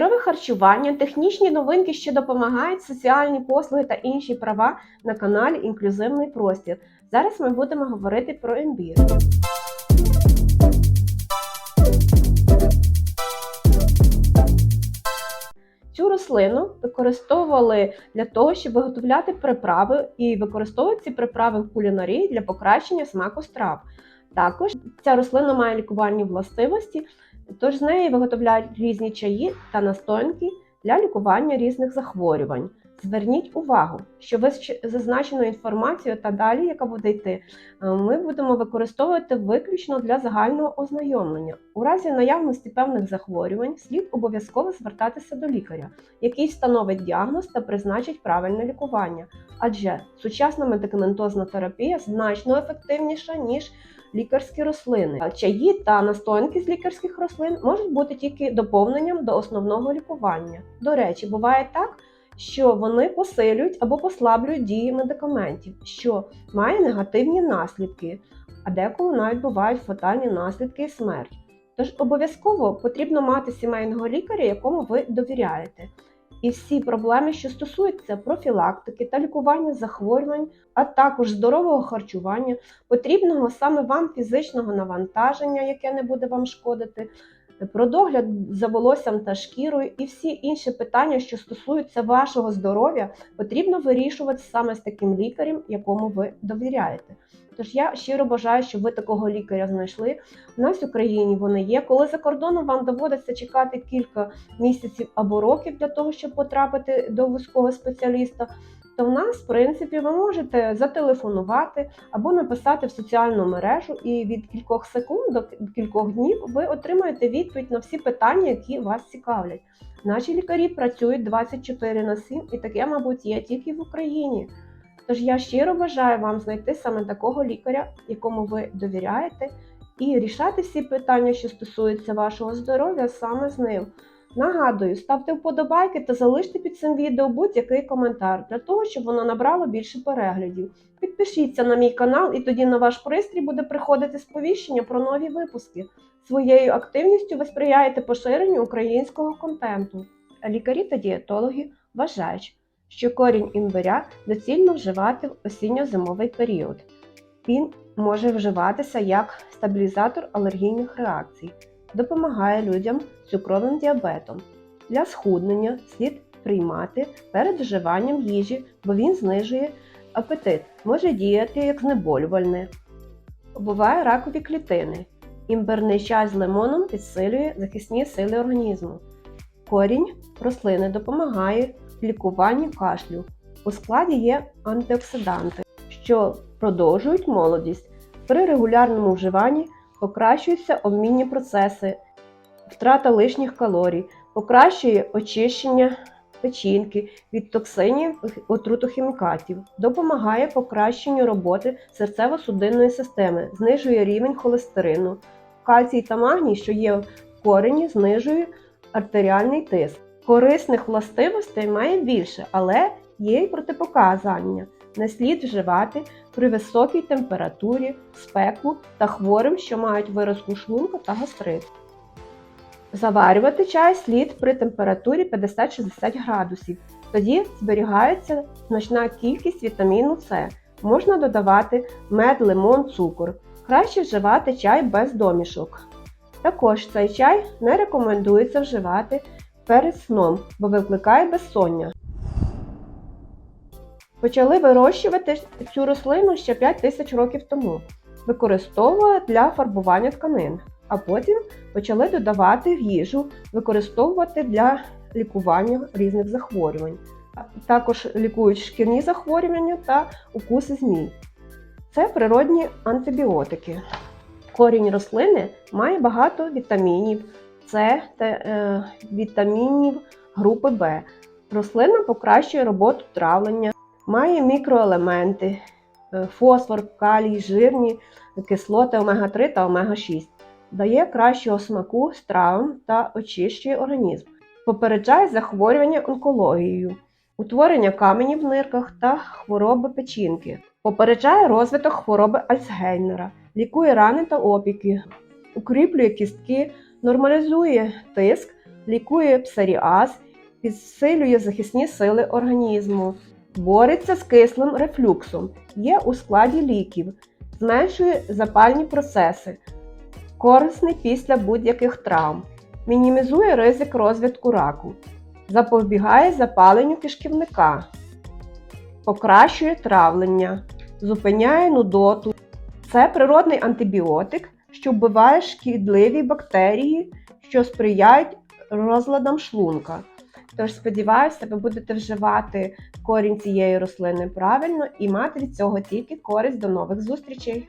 Здорове харчування, технічні новинки, що допомагають, соціальні послуги та інші права на каналі Інклюзивний простір. Зараз ми будемо говорити про імбір. Цю рослину використовували для того, щоб виготовляти приправи, і використовують ці приправи в кулінарії для покращення смаку страв. Також ця рослина має лікувальні властивості, тож з неї виготовляють різні чаї та настоянки для лікування різних захворювань. Зверніть увагу, що вище зазначену інформацію та далі, яка буде йти, е, ми будемо використовувати виключно для загального ознайомлення. У разі наявності певних захворювань слід обов'язково звертатися до лікаря, який встановить діагноз та призначить правильне лікування. Адже сучасна медикаментозна терапія значно ефективніша ніж лікарські рослини. Чаї та настоянки з лікарських рослин можуть бути тільки доповненням до основного лікування. До речі, буває так що вони посилюють або послаблюють дії медикаментів, що має негативні наслідки, а деколи навіть бувають фатальні наслідки і смерть. Тож обов'язково потрібно мати сімейного лікаря, якому ви довіряєте. І всі проблеми, що стосуються профілактики та лікування захворювань, а також здорового харчування, потрібного саме вам фізичного навантаження, яке не буде вам шкодити, про догляд за волоссям та шкірою і всі інші питання, що стосуються вашого здоров'я, потрібно вирішувати саме з таким лікарем, якому ви довіряєте. Тож я щиро бажаю, щоб ви такого лікаря знайшли. У нас в Україні вони є. Коли за кордоном вам доводиться чекати кілька місяців або років для того, щоб потрапити до вузького спеціаліста, то в нас, в принципі, ви можете зателефонувати або написати в соціальну мережу, і від кількох секунд до кількох днів ви отримаєте відповідь на всі питання, які вас цікавлять. Наші лікарі працюють 24 на 7, і таке, мабуть, є тільки в Україні. Тож я щиро бажаю вам знайти саме такого лікаря, якому ви довіряєте, і рішати всі питання, що стосуються вашого здоров'я, саме з ним. Нагадую, ставте вподобайки та залиште під цим відео будь-який коментар для того, щоб воно набрало більше переглядів. Підпишіться на мій канал, і тоді на ваш пристрій буде приходити сповіщення про нові випуски. Своєю активністю ви сприяєте поширенню українського контенту. Лікарі та дієтологи вважають, що корінь імбиря доцільно вживати в осінньо-зимовий період. Він може вживатися як стабілізатор алергійних реакцій допомагає людям з цукровим діабетом. Для схуднення слід приймати перед вживанням їжі, бо він знижує апетит, може діяти як знеболювальне. Буває ракові клітини. Імбирний чай з лимоном підсилює захисні сили організму. Корінь рослини допомагає в лікуванні кашлю. У складі є антиоксиданти, що продовжують молодість. При регулярному вживанні покращуються обмінні процеси, втрата лишніх калорій, покращує очищення печінки від токсинів отрутохімікатів, допомагає покращенню роботи серцево-судинної системи, знижує рівень холестерину. Кальцій та магній, що є в корені, знижує артеріальний тиск. Корисних властивостей має більше, але є й протипоказання. Не слід вживати при високій температурі, спеку та хворим, що мають виразку шлунку та гастрит. Заварювати чай слід при температурі 50-60 градусів. Тоді зберігається значна кількість вітаміну С. Можна додавати мед, лимон, цукор. Краще вживати чай без домішок. Також цей чай не рекомендується вживати перед сном, бо викликає безсоння. Почали вирощувати цю рослину ще 5 тисяч років тому. Використовували для фарбування тканин, а потім почали додавати в їжу, використовувати для лікування різних захворювань. Також лікують шкірні захворювання та укуси змій. Це природні антибіотики. Корінь рослини має багато вітамінів С та е, вітамінів групи В. Рослина покращує роботу травлення, має мікроелементи, е, фосфор, калій, жирні кислоти омега-3 та омега-6, дає кращого смаку стравам та очищує організм, попереджає захворювання онкологією, утворення каменів в нирках та хвороби печінки, попереджає розвиток хвороби Альцгеймера, лікує рани та опіки, укріплює кістки, нормалізує тиск, лікує псоріаз, підсилює захисні сили організму, бореться з кислим рефлюксом, є у складі ліків, зменшує запальні процеси, корисний після будь-яких травм, мінімізує ризик розвитку раку, запобігає запаленню кишківника, покращує травлення, зупиняє нудоту. Це природний антибіотик, що вбиває шкідливі бактерії, що сприяють розладам шлунка. Тож сподіваюся, ви будете вживати корінь цієї рослини правильно і мати від цього тільки користь до нових зустрічей.